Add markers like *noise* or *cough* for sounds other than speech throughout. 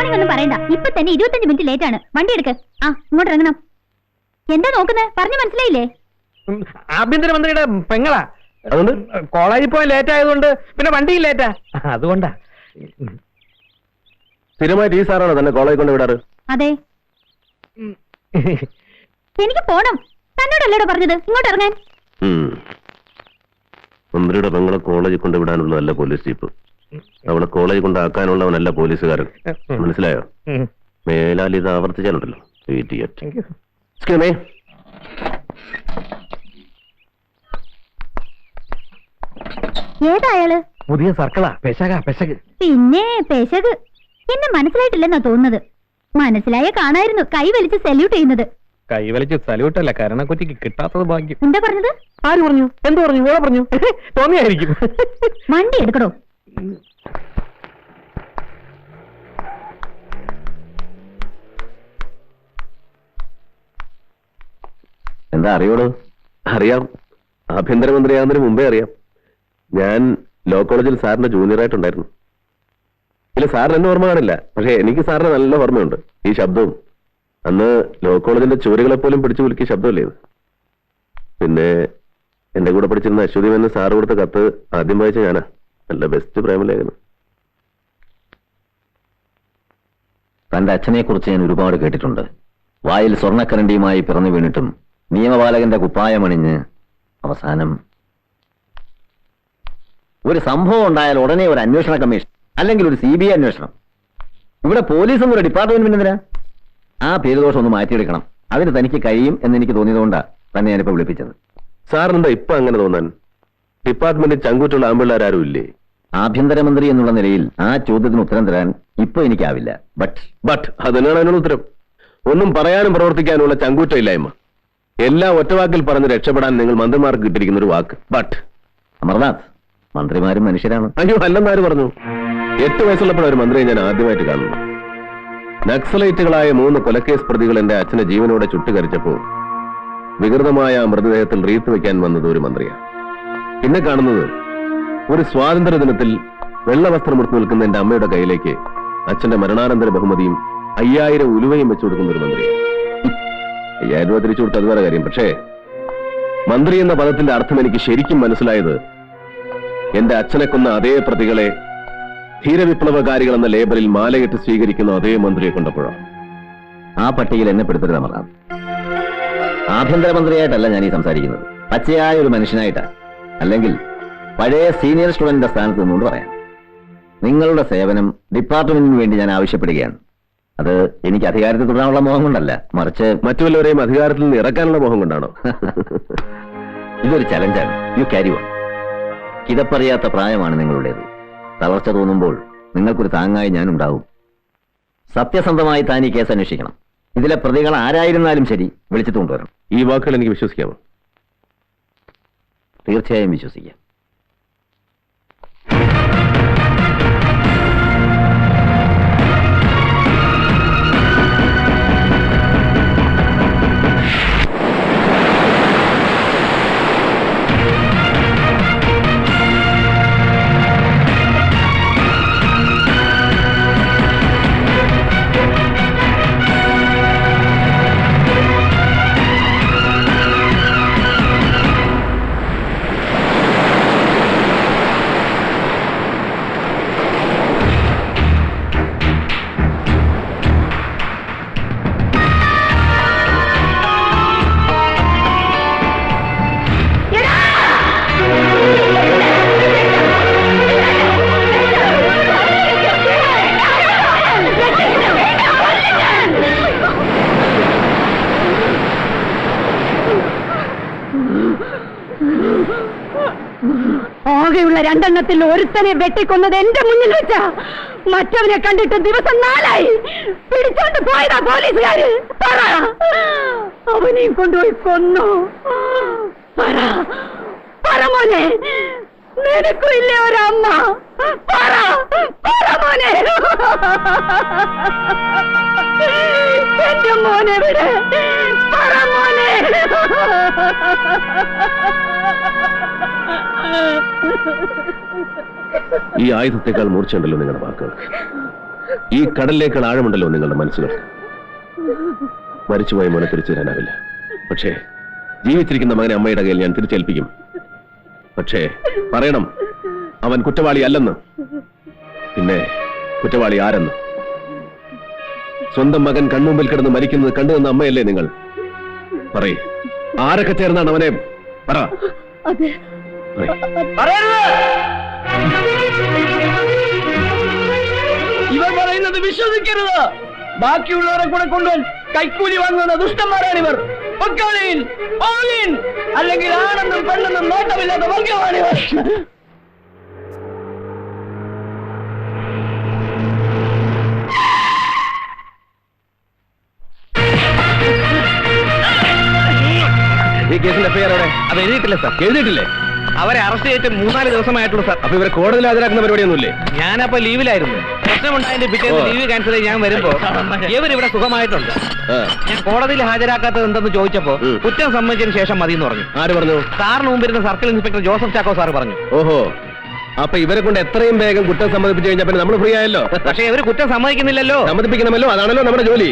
Morning ഒന്നും പറയണ്ട. ഇപ്പൊ തന്നെ ഇരുപത്തഞ്ച് മിനിറ്റ് ലേറ്റ് ആണ്. വണ്ടി എടുക്ക്. ആ ഇങ്ങോട്ട് ഇറങ്ങണം. എന്താ നോക്കുന്നത് പറഞ്ഞു മനസ്സിലായില്ലേ? ആഭ്യന്തരമന്ത്രിയുടെ പെങ്ങളാ. അതുകൊണ്ട്? കോളേജിൽ പോയി ലേറ്റ് ആയതുകൊണ്ട് പിന്നെ വണ്ടിയും ലേറ്റാ അതുകൊണ്ടാ. സ്ഥിരമായിട്ട് ഈ സാറാണോ തന്നെ കോളേജ് കൊണ്ട് വിടാറ്? അതെ. എനിക്ക് പോണം. തന്നോടല്ലേടോ പറഞ്ഞത്? ഇങ്ങോട്ട് ഇറങ്ങാൻ. മന്ത്രിയുടെ പെങ്ങളെ കോളേജിൽ കൊണ്ട് വിടാനുള്ളതല്ല പോലീസ് ജീപ്പ്. അവളെ കോളേജ് കൊണ്ടാക്കാനുള്ളവനല്ല പോലീസുകാരൻ. മനസ്സിലായോ? മേലാലി മേലാൽ ഇത് ആവർത്തിച്ചാലുണ്ടല്ലോ ഏതായാൾ. പുതിയ സർക്കിളാ പെശക പെശക്. പിന്നെ പെശക്. എന്നെ മനസ്സിലായിട്ടില്ലെന്നാ തോന്നുന്നത്. മനസ്സിലായ കാണായിരുന്നു കൈ വലിച്ച് സല്യൂട്ട് ചെയ്യുന്നത്. കൈവലിച്ച് അല്ല കരണക്കുറ്റിക്ക് കിട്ടാത്തത് ഭാഗ്യം. എന്താ പറഞ്ഞത്? ആര് പറഞ്ഞു? എന്തോ പറഞ്ഞു? ഓളെ പറഞ്ഞു? തോന്നിയായിരിക്കും. വണ്ടി എടുക്കടോ. എന്താ അറിയോളൂ? അറിയാം. ആഭ്യന്തരമന്ത്രിയാകുന്നതിന് മുമ്പേ അറിയാം. ഞാൻ ലോ കോളേജിൽ സാറിന്റെ ജൂനിയർ ആയിട്ടുണ്ടായിരുന്നു. ഇല്ല സാറിന് എന്നെ ഓർമ്മ കാണില്ല. പക്ഷെ എനിക്ക് സാറിന് നല്ല ഓർമ്മയുണ്ട്. ഈ ശബ്ദവും. അന്ന് ലോ കോളേജിന്റെ ചുവരുകളെ പോലും പിടിച്ചു കുലുക്കിയ ശബ്ദമല്ലേ ഇത്? പിന്നെ എന്റെ കൂടെ പഠിച്ചിരുന്ന അശ്വതി എന്ന് സാറ് കൊടുത്ത കത്ത് ആദ്യം വായിച്ച ഞാനാ. നല്ല ബെസ്റ്റ് പ്രേമലേഖനം. തന്റെ അച്ഛനെ കുറിച്ച് ഞാൻ ഒരുപാട് കേട്ടിട്ടുണ്ട്. വായിൽ സ്വർണക്കരണ്ടിയുമായി പിറന്നു വീണിട്ടും നിയമപാലകന്റെ കുപ്പായമണിഞ്ഞ് അവസാനം ഒരു സംഭവം ഉണ്ടായാൽ ഉടനെ ഒരു അന്വേഷണ കമ്മീഷൻ അല്ലെങ്കിൽ ഒരു സി ബി ഐ അന്വേഷണം. ഇവിടെ പോലീസും ഒരു ഡിപ്പാർട്ട്മെന്റ് എന്തിനാ? ആ പേരുദോഷം ഒന്ന് മാറ്റിയെടുക്കണം. അതിന് തനിക്ക് കഴിയും എന്ന് എനിക്ക് തോന്നിയതുകൊണ്ടാണ് തന്നെ ഞാനിപ്പോ വിളിപ്പിച്ചത്. സാറിനെന്താ ഇപ്പൊ അങ്ങനെ തോന്നാൻ? ഡിപ്പാർട്ട്മെന്റിൽ ചങ്കൂറ്റുള്ള ആമ്പിള്ളേരാരും ഇല്ലേ? ആഭ്യന്തരമന്ത്രി എന്നുള്ള നിലയിൽ ആ ചോദ്യത്തിന് ഉത്തരം തരാൻ ഇപ്പൊ എനിക്കാവില്ല. ബട്ട് ബട്ട് അതിനുള്ള ഉത്തരം? ഒന്നും പറയാനും പ്രവർത്തിക്കാനുള്ള ചങ്കൂറ്റമില്ലായ്മ. എല്ലാ ഒറ്റവാക്കിൽ പറഞ്ഞ് രക്ഷപ്പെടാൻ നിങ്ങൾ മന്ത്രിമാർക്ക് കിട്ടിയിരിക്കുന്ന ഒരു വാക്ക്. ബട്ട് അമർനാഥ് മന്ത്രിമാരും മനുഷ്യരാണ്. അയ്യോ അല്ലെന്നാര് പറഞ്ഞു? എട്ട് വയസ്സുള്ളപ്പോൾ ഒരു മന്ത്രിയെ ഞാൻ ആദ്യമായിട്ട് കാണുന്നു നക്സലൈറ്റുകളായ മൂന്ന് കൊലക്കേസ് പ്രതികൾ എന്റെ അച്ഛനെ ജീവനോടെ ചുട്ടുകരിച്ചപ്പോൾ വികൃതമായ മൃതദേഹത്തിൽ റീത്ത് വെക്കാൻ വന്നത് ഒരു മന്ത്രിയാണ്. പിന്നെ കാണുന്നത് ഒരു സ്വാതന്ത്ര്യ ദിനത്തിൽ വെള്ളവസ്ത്രമെടുത്ത് നിൽക്കുന്ന എന്റെ അമ്മയുടെ കയ്യിലേക്ക് അച്ഛന്റെ മരണാനന്തര ബഹുമതിയും അയ്യായിരം ഉലുവയും വെച്ചു കൊടുക്കുന്ന ഒരു മന്ത്രി അയ്യായിരം രൂപ തിരിച്ചു കൊടുത്ത് അത് വേറെ കാര്യം. പക്ഷേ മന്ത്രി എന്ന പദത്തിന്റെ അർത്ഥം എനിക്ക് ശരിക്കും മനസ്സിലായത് എന്റെ അച്ഛനെ കൊന്ന അതേ പ്രതികളെ ധീരവിപ്ലവകാരികൾ എന്ന ലേബലിൽ മാലയിട്ട് സ്വീകരിക്കുന്ന അതേ മന്ത്രിയെ കൊണ്ടപ്പോഴാണ്. ആ പട്ടികയിൽ എന്നെ പെടുത്തരുത് അമർനാഥ് ആഭ്യന്തരമന്ത്രിയായിട്ടല്ല ഞാൻ ഈ സംസാരിക്കുന്നത്. പച്ചയായ ഒരു മനുഷ്യനായിട്ടാ അല്ലെങ്കിൽ പഴയ സീനിയർ സ്റ്റുഡന്റിന്റെ സ്ഥാനത്ത് നിന്നുകൊണ്ട് പറയാം. നിങ്ങളുടെ സേവനം ഡിപ്പാർട്ട്മെന്റിന് വേണ്ടി ഞാൻ ആവശ്യപ്പെടുകയാണ്. അത് എനിക്ക് അധികാരത്തിൽ തുടരാനുള്ള മോഹം കൊണ്ടല്ല. മറിച്ച് മറ്റുള്ളവരെയും അധികാരത്തിൽ നിന്ന് ഇറക്കാനുള്ള മോഹം കൊണ്ടാണോ? *laughs* ഇതൊരു ചലഞ്ചാണ്. യു ക്യാരി വൺ കിതപ്പറിയാത്ത പ്രായമാണ് നിങ്ങളുടേത്. തളർച്ച തോന്നുമ്പോൾ നിങ്ങൾക്കൊരു താങ്ങായി ഞാൻ ഞാനുണ്ടാവും. സത്യസന്ധമായി താൻ ഈ കേസ് അന്വേഷിക്കണം. ഇതിലെ പ്രതികൾ ആരായിരുന്നാലും ശരി വിളിച്ചു കൊണ്ടുവരണം. ഈ വാക്കുകൾ എനിക്ക് വിശ്വസിക്കാമോ? തീർച്ചയായും വിശ്വസിക്കാം. ആകെയുള്ള രണ്ടെണ്ണത്തിൽ ഒരുത്തനെ വെട്ടിക്കൊന്നത് എന്റെ മുന്നിൽ വെച്ചാ. മറ്റവനെ കണ്ടിട്ട് ദിവസം നാലായി. പിടിച്ചോണ്ട് പോയതാ പോലീസുകാര്. അവനെയും കൊണ്ടുപോയി കൊന്നു. പറ. പറ മോനെ. നിനക്കും ഇല്ലേ ഒരമ്മ? പറ. പറ മോനെ. എന്റെ മോനെ വിടെ. പറ മോനെ. ഈ ആയുധത്തെക്കാൾ മൂർച്ചയുണ്ടല്ലോ നിങ്ങളുടെ വാക്കുകൾക്ക് ഈ കടലിലേക്കാൾ ആഴമുണ്ടല്ലോ നിങ്ങളുടെ മനസ്സുകൾ. മരിച്ചുപോയ മോനെ തിരിച്ചു തരാനാവില്ല പക്ഷേ ജീവിച്ചിരിക്കുന്ന മകനെ അമ്മയുടെ കയ്യിൽ ഞാൻ തിരിച്ചേൽപ്പിക്കും. പക്ഷേ പറയണം അവൻ കുറ്റവാളി അല്ലെന്ന്. പിന്നെ കുറ്റവാളി ആരെന്ന്? സ്വന്തം മകൻ കൺമുമ്പിൽ കിടന്ന് മരിക്കുന്നത് കണ്ടുവന്ന അമ്മയല്ലേ നിങ്ങൾ? പറയ ആരൊക്കെ ചേർന്നാണ് അവനെ? പറ. അതെ. വിശ്വസിക്കരുത്. ബാക്കിയുള്ളവരെ കൂടെ കൊണ്ടുവൻ കൈക്കൂലി വാങ്ങുന്ന ദുഷ്ടന്മാരാണിവർ പൊക്കാളിയിൽ ഓളിൻ അല്ലെങ്കിൽ ആണെന്നും പെണ്ണെന്നും നോട്ടമില്ലാത്ത വർഗമാണിവർ ഈ കേസിന്റെ എഫ്ഐആർ അവിടെ അത് എഴുതിയിട്ടില്ല സാർ. എഴുതിയിട്ടില്ലേ? അവരെ അറസ്റ്റ് ചെയ്തിട്ട് മൂന്നാൽ ദിവസമായിട്ടുള്ളൂ സാർ. അപ്പൊ ഇവരെ കോടതിയിൽ ഹാജരാക്കുന്ന പരിപാടിയൊന്നുമില്ലേ? ഞാനപ്പോ ലീവിലായിരുന്നു. പ്രശ്നമുണ്ടായതിന്റെ പിറ്റേന്ന്. ലീവ് ക്യാൻസൽ ചെയ്ത് ഞാൻ വരുമ്പോ ഇവർ ഇവിടെ സുഖമായിട്ടുണ്ട് ഞാൻ കോടതിയിൽ ഹാജരാക്കാത്തത് എന്തെന്ന് ചോദിച്ചപ്പോ കുറ്റം സംബന്ധിച്ചതിന് ശേഷം മതി എന്ന് പറഞ്ഞു. ആര് പറഞ്ഞു? സാറിന് മുമ്പിരുന്ന circle inspector Joseph Chacko sir പറഞ്ഞു. ഓഹോ. അപ്പൊ ഇവരെ കൊണ്ട് എത്രയും വേഗം കുറ്റം സമ്മതിപ്പിച്ചു കഴിഞ്ഞാൽ പിന്നെ നമ്മൾ ഫ്രീ ആയല്ലോ? പക്ഷെ ഇവർ കുറ്റം സമ്മതിക്കുന്നില്ലല്ലോ. സമ്മതിപ്പിക്കണമല്ലോ? അതാണല്ലോ നമ്മുടെ ജോലി.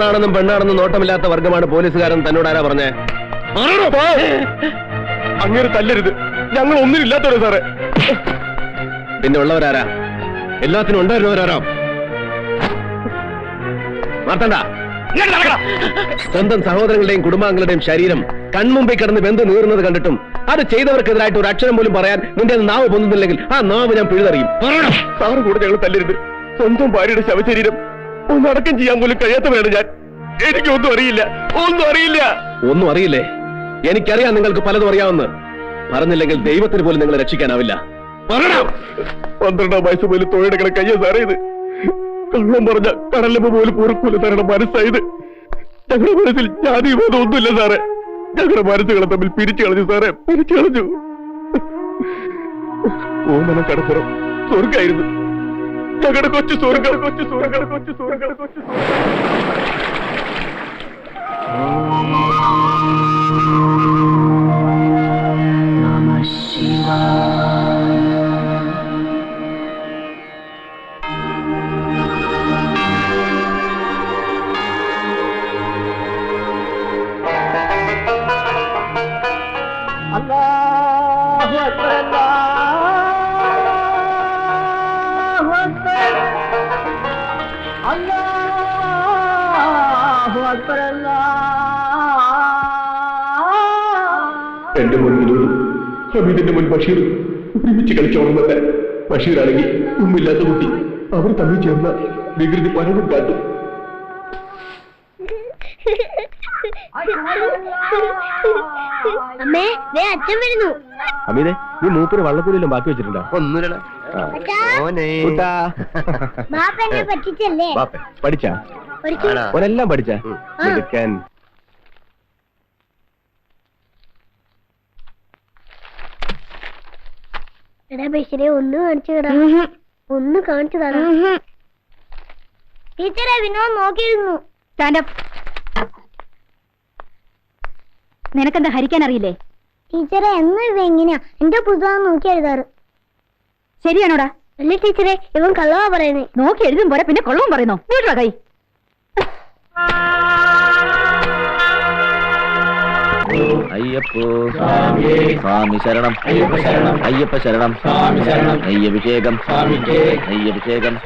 ആണാണെന്നും പെണ്ണാണെന്നും നോട്ടമില്ലാത്ത വർഗമാണ് പോലീസുകാരൻ തന്നോട് ആരാ പറഞ്ഞേ? അങ്ങനെ തല്ലരുത്. ഞങ്ങൾ ഒന്നും ഒന്നിനില്ലാത്തവരോ സാറേ? പിന്നെ ഉള്ളവരാരാ? എല്ലാത്തിനും ഉണ്ടായിരുന്നവരാരാ? മാർത്തണ്ട സ്വന്തം സഹോദരങ്ങളുടെയും കുടുംബാംഗങ്ങളുടെയും ശരീരം കൺമുമ്പിൽ കിടന്ന് വെന്ത് നീറുന്നത് കണ്ടിട്ടും അത് ചെയ്തവർക്കെതിരായിട്ട് ഒരു അക്ഷരം പോലും പറയാൻ നിന്റെ നാവ് പൊന്നുന്നില്ലെങ്കിൽ ആ നാവ് ഞാൻ പിഴുതറിയും. സാറ് കൂടെ ഞങ്ങൾ തല്ലരുത്. സ്വന്തം ഭാര്യയുടെ ശവശരീരം ഒന്ന് അടക്കം ചെയ്യാൻ പോലും കഴിയാത്തവരാണ് ഞാൻ. എനിക്കൊന്നും അറിയില്ല. ഒന്നും അറിയില്ല. ഒന്നും അറിയില്ലേ? എനിക്കറിയാം നിങ്ങൾക്ക് പലതും അറിയാമെന്ന് പറഞ്ഞില്ലെങ്കിൽ ദൈവത്തിന് പോലും നിങ്ങളെ രക്ഷിക്കാനാവില്ല. പറയണം പന്ത്രണ്ടാം വയസ്സ് പോലും തൊഴിലെടുക്കണ കയ്യ സാറേ ഇത് കള്ളം പറഞ്ഞ കടലമ്പ് പോലും പൊറുക്കൂല സാറുടെ മനസ്സായത് ഞങ്ങളുടെ മനസ്സിൽ ജാതി വിവാദം ഒന്നുമില്ല സാറേ. ഞങ്ങളുടെ മനസ്സുകളെ തമ്മിൽ പിരിച്ചു കളഞ്ഞു സാറേ പിരിച്ചു കളഞ്ഞു. ഓമന കടപ്പുറം. സ്വർഗായിരുന്നു ഞങ്ങളുടെ കൊച്ചു സ്വർഗ. കൊച്ചു സ്വർഗ കൊച്ചു സ്വർഗ കൊച്ചു സ്വർഗ. അല്ലാഹു എന്റെ മുൻ വിനോദും ഹമീദിന്റെ മുൻ ബഷീർ ഒരുമിച്ച് കളിച്ചോണമെന്നല്ല ബഷീറാണെങ്കിൽ ഉമ്മില്ലാത്ത കുട്ടി. അവർ തമ്മിൽ ചേർന്ന വികൃതി പലതും കാട്ടും. അമ്മേ ദേ അച്ഛൻ വരുന്നു. അമീനെ നീ മൂപ്പര് വള്ളക്കൂലിലും ബാക്കി വെച്ചിട്ടുണ്ടോ? ബാപ്പ എന്നെ പറ്റിച്ചല്ലേ പഠിച്ചാ? ഒരിക്കൽ പഠിച്ചാ? എടുക്കാൻ എടാ ഒന്ന് കാണിച്ചു തരാ. ഒന്ന് കാണിച്ചു തരാ. ടീച്ചറെ വിനോദ് നോക്കിയിരുന്നു. നിനക്കെന്താ ഹരിക്കാൻ അറിയില്ലേ? ടീച്ചറെ എന്നും ഇവ എങ്ങനെയാ? എന്റെ പുസ്തകം നോക്കി എഴുതാറ്. ശരിയാണോടാ? അല്ല ടീച്ചറെ ഇവൻ കള്ളവാ പറയുന്നേ. നോക്കി എഴുതും പോരാ പിന്നെ കൊള്ളവും പറയുന്നോ? വീട്ടിലാ കൈ? ஐயப்போ. சாமி சரணம். ஐயப்ப சரணம். ஐய அபிஷேகம் ஐய அபிஷேகம்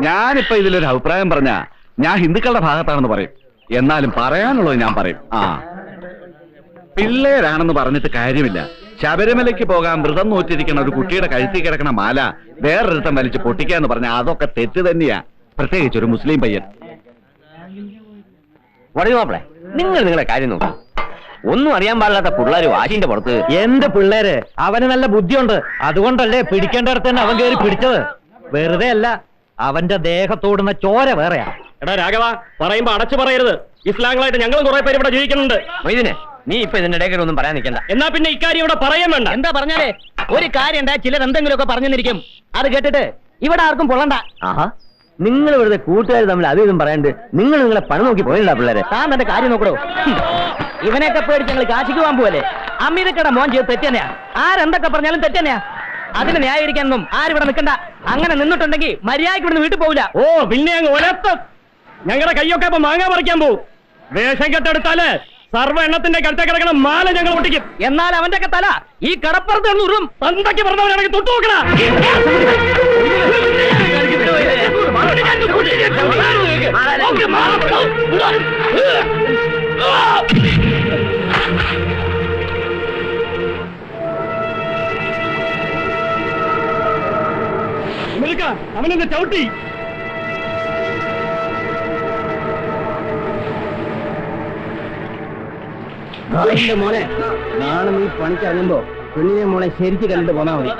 ഞാനിപ്പോ ഇതിലൊരു അഭിപ്രായം പറഞ്ഞ ഞാൻ ഹിന്ദുക്കളുടെ ഭാഗത്താണെന്ന് പറയും. എന്നാലും പറയാനുള്ളത് ഞാൻ പറയും. ആ. പിള്ളേരാണെന്ന് പറഞ്ഞിട്ട് കാര്യമില്ല. ശബരിമലയ്ക്ക് പോകാൻ വ്രതം നോറ്റിരിക്കുന്ന ഒരു കുട്ടിയുടെ കഴുത്തി കിടക്കുന്ന മാല വേറൊരിടത്തം വലിച്ച് പൊട്ടിക്കാന്ന് പറഞ്ഞാൽ അതൊക്കെ തെറ്റ് തന്നെയാ. പ്രത്യേകിച്ച് ഒരു മുസ്ലിം പയ്യൻ. വടകു മാപ്പിളെ. നിങ്ങൾ നിങ്ങളെ കാര്യം നോക്കും. ഒന്നും അറിയാൻ പാടില്ലാത്ത പിള്ളേര് വാശിന്റെ പുറത്ത്. എന്ത് പിള്ളേര്? അവന് നല്ല ബുദ്ധിയുണ്ട്. അതുകൊണ്ടല്ലേ പിടിക്കേണ്ടടുത്ത് തന്നെ അവൻ കയറി പിടിച്ചത്? വെറുതെ അല്ല അവന്റെ ദേഹത്തോടുന്ന ചോര വേറെയാ. എടാ രാഘവ പറയുമ്പോ അടച്ചു പറയരുത്. ഇസ്ലാങ്ങളായിട്ട് ഞങ്ങളും കുറെ പേര് ഇവിടെ ജീവിക്കുന്നുണ്ട്. മൊയ്തിനെ നീ ഇപ്പൊ ഇതിന്റെ ഇടയ്ക്ക് ഒന്നും പറയാൻ നിൽക്കണ്ട. എന്നാ പിന്നെ ഇക്കാര്യം ഇവിടെ പറയാൻ വേണ്ട. എന്താ പറഞ്ഞാലേ? ഒരു കാര്യം ചിലർ എന്തെങ്കിലുമൊക്കെ പറഞ്ഞെന്നിരിക്കും. അത് കേട്ടിട്ട് ഇവിടെ ആർക്കും പൊള്ളണ്ട. ആഹാ. നിങ്ങൾ വെറുതെ കൂട്ടുകാർ തമ്മിൽ അതും പറയാണ്ട്. നിങ്ങൾ നിങ്ങളെ പണം നോക്കി പോയില്ല പിള്ളേരെ. താൻ തന്റെ കാര്യം നോക്കടോ. ഇവനെയൊക്കെ പേടിച്ച് ഞങ്ങൾ കാശിക്ക് പോകാൻ പോവല്ലേ? അമിതക്കട മോൻ ചെയ്ത് തെറ്റന്നെയാ. ആരെന്തൊക്കെ പറഞ്ഞാലും തെറ്റന്നെയാ. അതിന് ന്യായീകരിക്കാനൊന്നും ആരിവിടെ നിൽക്കണ്ട. അങ്ങനെ നിന്നിട്ടുണ്ടെങ്കിൽ മര്യാദയ്ക്ക് ഇവിടുന്ന് വീട്ടിൽ പോവില്ല. ഓ പിന്നെ അങ്ങ് ഒലത്തും. ഞങ്ങളുടെ കൈയൊക്കെ ഇപ്പൊ മാങ്ങ പറിക്കാൻ പോകും വേഷം കെട്ടെടുത്താൽ സർവ എണ്ണത്തിന്റെ കഴുത്ത കിടക്കണ മാല ഞങ്ങൾ ഒട്ടിക്കും. എന്നാൽ അവന്റെ ഒക്കെ തല ഈ കടപ്പുറത്ത് ഉറും. തന്തയ്ക്ക് പറഞ്ഞവരാണെങ്കിൽ തൊട്ടു നോക്കണ *laughs* അവനെന്നെ ചവിട്ടി. മോനെ നാളെ നീ പണിക്ക് ഇറങ്ങുമ്പോ പെണ്ണിനെ മോളെ ശരിക്ക് കണ്ടിട്ട് പോന്നാ മതി.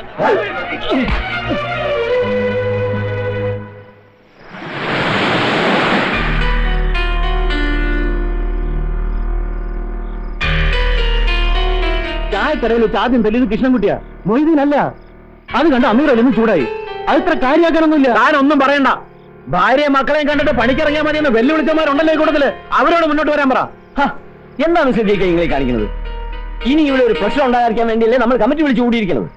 ചായക്കടയിൽ വെച്ച് ആദ്യം തെളിയത് കൃഷ്ണൻകുട്ടിയാ. മൊയ്തീനല്ല. അത് കണ്ട അമീറൊന്നും ചൂടായി. അതിത്ര കാര്യമാക്കാനൊന്നുമില്ല. താനൊന്നും പറയണ്ട. ഭാര്യ മക്കളെയും കണ്ടിട്ട് പണിക്കിറങ്ങിയാൽ മതി എന്ന് വെല്ലുവിളിച്ചമാരുണ്ടല്ലോ ഈ കൂട്ടത്തിൽ? അവരോട് മുന്നോട്ട് വരാൻ പറ. എന്താണ് ശ്രദ്ധിക്കുക നിങ്ങളെ കാണിക്കുന്നത്? ഇനി ഇവിടെ ഒരു പ്രശ്നം ഉണ്ടായിരിക്കാൻ വേണ്ടിയല്ലേ നമ്മൾ കമ്മിറ്റി വിളിച്ചു കൂടിയിരിക്കുന്നത്.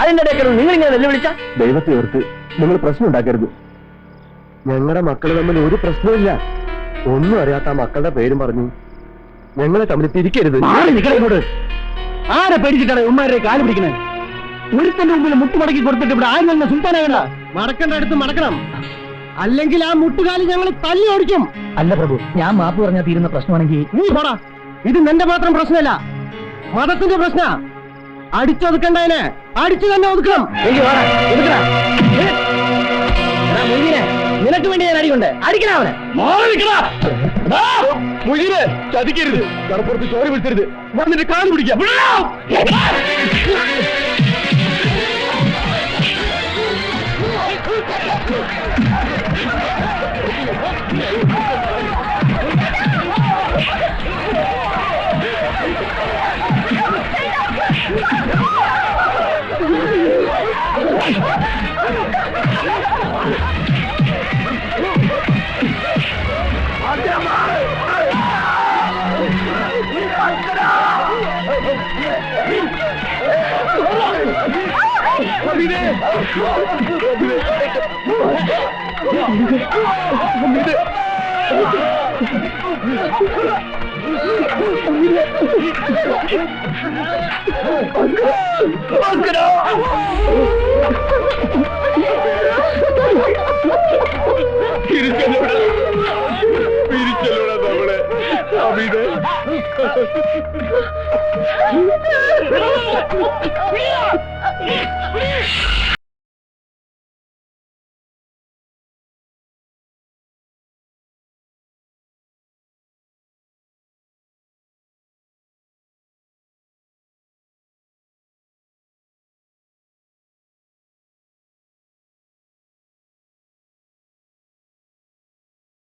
അതിന്റെ ഇടയ്ക്ക് നിങ്ങൾ ഇങ്ങനെ വെല്ലുവിളിച്ച? ദൈവത്തെ ഓർത്ത് നിങ്ങൾ പ്രശ്നം ഉണ്ടാക്കരുത്. ഞങ്ങളുടെ മക്കൾ തമ്മിൽ ഒരു പ്രശ്നമില്ല ഒന്നും അറിയാത്ത ആ മക്കളുടെ പേരും പറഞ്ഞു ഞങ്ങളെ തമ്മിൽ തിരിക്കരുത്. മാറി നിൽക്കണേ ഇങ്ങോട്ട്. ആരെ പേടിച്ചിട്ടാണ് ഉമ്മാരെ കാൽ പിടിക്കണേ ഒരുത്തന്റെ മുമ്പിൽ മുട്ടുമടക്കി കൊടുത്തിട്ട് ഇവിടെ ആരും തന്നെ സുൽത്താനാകണ്ട? മടക്കേണ്ട അടുത്ത് മടക്കണം. അല്ലെങ്കിൽ ആ മുട്ടുകാലി ഞങ്ങൾ തല്ലി ഓടിക്കും. അല്ല പ്രഭു ഞാൻ മാപ്പ് പറഞ്ഞാൽ തീരുന്ന പ്രശ്നമാണെങ്കിൽ നീ പോടാ. ഇത് നിന്റെ മാത്രം പ്രശ്നമല്ല. മതത്തിന്റെ പ്രശ്ന. അടിച്ചൊതുക്കണ്ടതിനെ അടിച്ചു തന്നെ ഒതുക്കണം. നിനക്ക് വേണ്ടി ഞാൻ അടികൊണ്ട് അടിക്കണ അവനെ മുയിലെ ചതിക്കരുത് കടപ്പുറത്ത് ചോര വിളിച്ചരുത് വന്നിട്ട് കാൽ പിടിക്കാം Mide! Mide! Mide! പിരിച്ചല്ലോടാ പിരിച്ചല്ലോടാ നമ്മളെ അമിതേ!